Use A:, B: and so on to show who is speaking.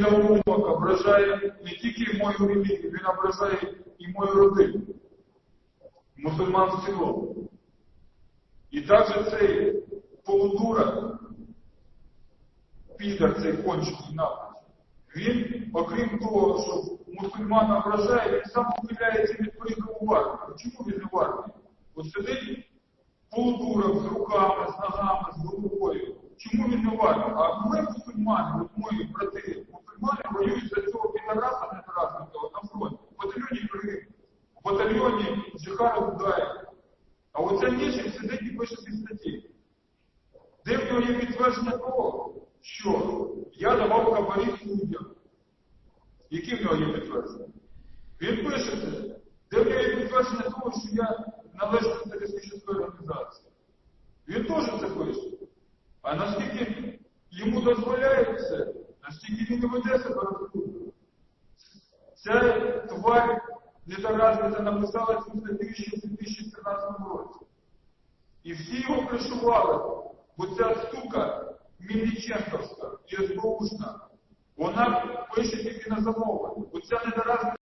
A: навумок ображає не тільки мою релігію, він ображає і мою родину. Мусульман в цілому. І також цей полудура, підар цей кончений напад, він, окрім того, що мусульман ображає, він сам ухиляється від призову в армію. Чому він не в? От сидить полудурок з руками, з ногами, з головою. Чому він не в? А ми, мусульмани, от мої брати, мусульмани воюють за цього підараса нетрасника на фронті. В батальйоні Крим, в батальйоні Джихара Будаєва. А оця нічим сидить і пише ці статті. Де в нього є підтвердження того, що я давав хабарі суддям? Які в нього є підтвердження? Він пише це. Де в нього є підтвердження того, що я належу до терористичної організації? Він теж це пише. А наскільки йому дозволяють це, наскільки він не веде себе розумно. Ця тварь недоразниця написала цю статтю в 2013 році. І всі його кришували, бо ця штука Мельниченковська і СБУшна, вона пише тільки на замовлення. Бо ця недоразниця